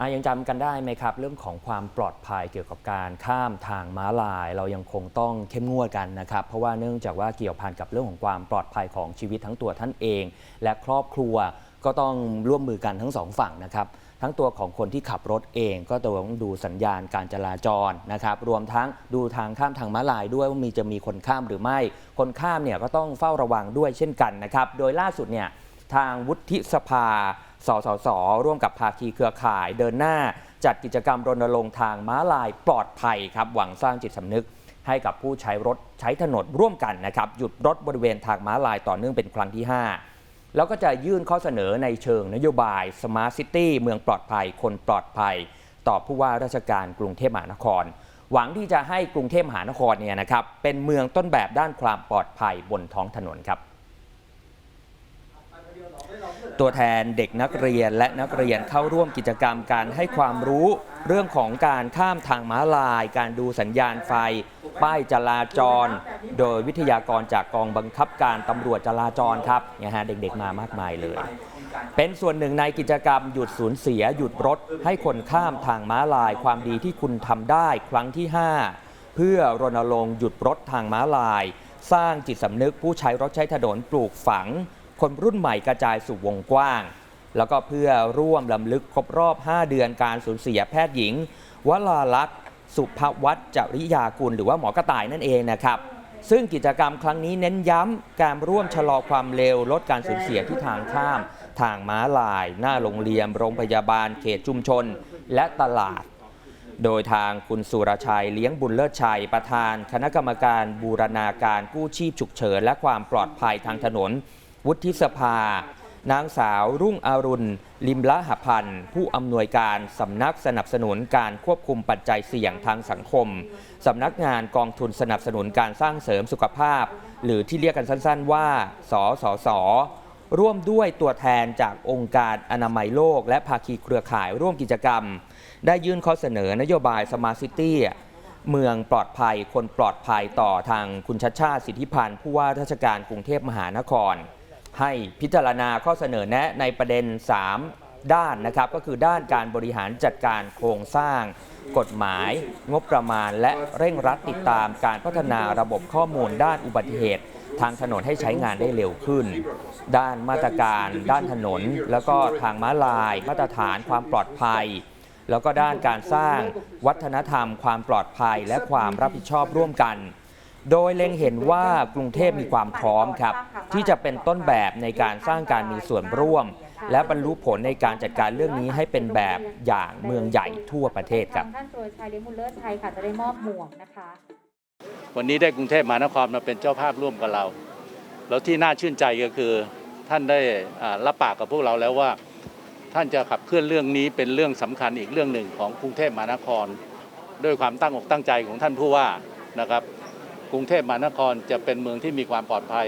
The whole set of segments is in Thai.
อะยังจำกันได้ไหมครับ เรื่องของความปลอดภัยเกี่ยวกับการข้ามทางม้าลาย เรายังคงต้องเข้มงวดกันนะครับ เพราะว่าเนื่องจากว่าเกี่ยวพันกับเรื่องของความปลอดภัยของชีวิตทั้งตัวท่านเอง และครอบครัวก็ต้องร่วมมือกันทั้งสองฝั่งนะครับทั้งตัวของคนที่ขับรถเองก็ต้องดูสัญญาณการจราจรนะครับรวมทั้งดูทางข้ามทางม้าลายด้วยว่ามีจะมีคนข้ามหรือไม่ คนข้ามเนี่ยก็ต้องเฝ้าระวังด้วยเช่นกันนะครับโดยล่าสุดเนี่ยทางวุฒิสภาสสส ร่วมกับภาคีเครือข่ายเดินหน้าจัดกิจกรรมรณรงค์ทางม้าลายปลอดภัยครับ หวังสร้างจิตสำนึกให้กับผู้ใช้รถใช้ถนนร่วมกันนะครับหยุดรถบริเวณทางม้าลายต่อเนื่องเป็นครั้งที่ 5 แล้วก็จะยื่นข้อเสนอในเชิงนโยบาย Smart City เมืองปลอดภัย คนปลอดภัย ต่อผู้ว่าราชการกรุงเทพมหานคร หวังที่จะให้กรุงเทพมหานครเนี่ยนะครับเป็นเมืองต้นแบบด้านความปลอดภัยบนท้องถนนครับ ตัวแทนเด็กนักเรียนและนักเรียนเข้าร่วมกิจกรรมการให้ความรู้เรื่องของการข้ามทางม้าลาย การดูสัญญาณไฟ ป้ายจราจร โดยวิทยากรจากกองบังคับการตำรวจจราจรครับเนี่ยฮะเด็กๆมามากมายเลย เป็นส่วนหนึ่งในกิจกรรมหยุดสูญเสีย หยุดรถ ให้คนข้ามทางม้าลาย ความดีที่คุณทำได้ครั้งที่ 5 เพื่อรณรงค์หยุดรถทางม้าลาย สร้างจิตสำนึกผู้ใช้รถใช้ถนนปลูกฝัง คนรุ่นใหม่กระจายสู่วงกว้าง แล้วก็เพื่อร่วมลำลึกครบรอบ 5 เดือนการสูญเสียแพทย์หญิงวลาลักษณ์สุภวัฒน์จริยากุล หรือว่าหมอกระต่ายนั่นเองนะครับซึ่งกิจกรรมครั้งนี้เน้นย้ำการร่วมชะลอความเร็วลดการสูญเสียที่ทางข้าม ทางม้าลาย หน้าโรงเรียนโรงพยาบาล เขตชุมชน และตลาด โดยทางคุณสุรชัยเลี้ยงบุญเลิศชัย ประธาน คณะกรรมการบูรณาการกู้ชีพฉุกเฉิน และความปลอดภัยทางถนน วุฒิสภา นางสาวรุ่งอรุณ ลิมละหพันธ์ผู้อำนวยการสำนักสนับสนุนการควบคุมปัจจัยเสี่ยงทางสังคมสำนักงานกองทุนสนับสนุนการสร้างเสริมสุขภาพ หรือที่เรียกกันสั้นๆ ว่า สสสร่วมด้วยตัวแทนจากองค์การอนามัยโลก และภาคีเครือข่ายร่วมกิจกรรม ได้ยื่นข้อเสนอนโยบาย Smart City เมืองปลอดภัยคนปลอดภัยต่อทางคุณชัดชาติสิทธิพันธ์ผู้ว่าราชการกรุงเทพมหานคร ให้พิจารณาข้อเสนอแนะในประเด็น 3 ด้านนะครับ ก็คือด้านการบริหารจัดการโครงสร้าง กฎหมาย งบประมาณ และเร่งรัดติดตามการพัฒนาระบบข้อมูลด้านอุบัติเหตุทางถนนให้ใช้งานได้เร็วขึ้น ด้านมาตรการ ด้านถนน แล้วก็ทางม้าลาย มาตรฐานความปลอดภัย แล้วก็ด้านการสร้างวัฒนธรรม ความปลอดภัย และความรับผิดชอบร่วมกัน โดยเล็งเห็นว่ากรุงเทพมีความพร้อมครับ ที่จะเป็นต้นแบบในการสร้างการมีส่วนร่วม และบรรลุผลในการจัดการเรื่องนี้ให้เป็นแบบอย่างเมืองใหญ่ทั่วประเทศครับท่านสุรชัยเลี้ยงบุญเลิศชัยค่ะจะได้มอบหมวกนะคะ วันนี้ได้กรุงเทพมหานครมาเป็นเจ้าภาพร่วมกับเรา แล้วที่น่าชื่นใจก็คือ ท่านได้อ่ารับปากกับพวกเราแล้วว่า ท่านจะขับเคลื่อนเรื่องนี้เป็นเรื่องสำคัญอีกเรื่องหนึ่งของกรุงเทพมหานคร ด้วยความตั้งอกตั้งใจของท่านผู้ว่านะครับ กรุงเทพมหานครจะเป็นเมืองที่มีความปลอดภัย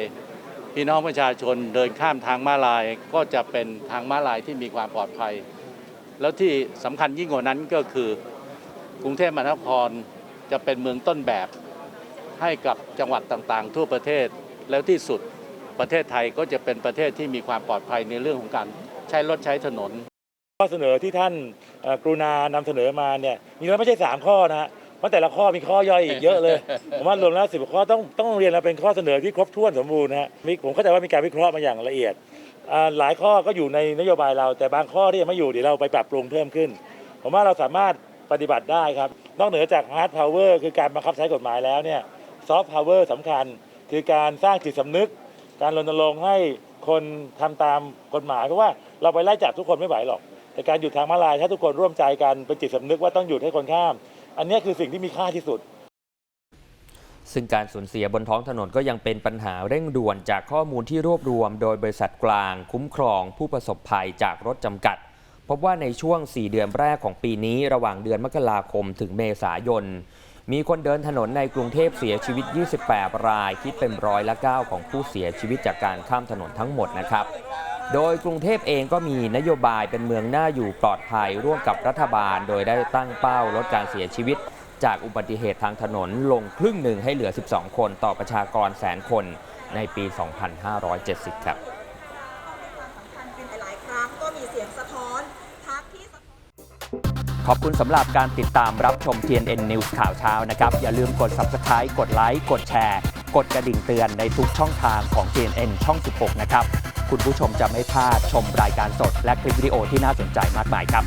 พี่น้องประชาชนเดินข้ามทางม้าลายก็จะเป็นทางม้าลายที่มีความปลอดภัย แล้วที่สำคัญยิ่งกว่านั้นก็คือกรุงเทพมหานครจะเป็นเมืองต้นแบบให้กับจังหวัดต่างๆ ทั่วประเทศแล้วที่สุดประเทศไทยก็จะเป็นประเทศที่มีความปลอดภัยในเรื่องของการใช้รถใช้ถนน ข้อเสนอที่ท่านกรุณานำเสนอมาเนี่ยมีแล้วไม่ใช่ 3 ข้อนะฮะ เพราะแต่ละข้อมีข้อย่อยอีกเยอะเลย ผมว่ารวมแล้วสิบข้อต้องต้องเรียนเราเป็นข้อเสนอที่ครบถ้วนสมบูรณ์นะฮะมีผมเข้าใจว่ามีการวิเคราะห์มาอย่างละเอียดอ่าหลายข้อก็อยู่ในนโยบายเรา แต่บางข้อที่ยังไม่อยู่เดี๋ยวเราไปปรับปรุงเพิ่มขึ้น ผมว่าเราสามารถปฏิบัติได้ครับ นอกเหนือจาก hard power คือการบังคับใช้กฎหมายแล้วเนี่ย soft power สำคัญ คือการสร้างจิตสำนึก การรณรงค์ให้คนทำตามกฎหมายเพราะว่าเราไปไล่จับทุกคนไม่ไหวหรอก แต่การหยุดทางม้าลายถ้าทุกคนร่วมใจกันเป็นจิตสำนึกว่าต้องหยุดให้คนข้าม อันนี้คือสิ่งที่มีค่าที่สุด ซึ่งการสูญเสียบนท้องถนนก็ยังเป็นปัญหาเร่งด่วนจากข้อมูลที่รวบรวม โดยบริษัทกลางคุ้มครอง ผู้ประสบภัยจากรถจำกัด พบว่าในช่วง 4 เดือนแรกของปีนี้ระหว่างเดือนมกราคมถึงเมษายน มีคนเดินถนนในกรุงเทพเสียชีวิต 28 ราย คิดเป็นร้อยละ 9 ของผู้เสียชีวิตจากการข้ามถนนทั้งหมดนะครับ โดยกรุงเทพเองก็มีนโยบายเป็นเมืองน่าอยู่ปลอดภัยร่วมกับรัฐบาล โดยได้ตั้งเป้าลดการเสียชีวิต จากอุบัติเหตุทางถนนลงครึ่งหนึ่งให้เหลือ 12 คนต่อประชากรแสนคนในปี 2570 ครับขอบคุณสำหรับการติดตามรับชม TNN News ข่าวเช้านะครับ อย่าลืมกด Subscribe กดไลค์กดแชร์ กดกระดิ่งเตือนในทุกช่องทางของ TNN ช่อง 16 นะครับ คุณผู้ชมจะไม่พลาดชมรายการสดและคลิปวิดีโอที่น่าสนใจมากมายครับ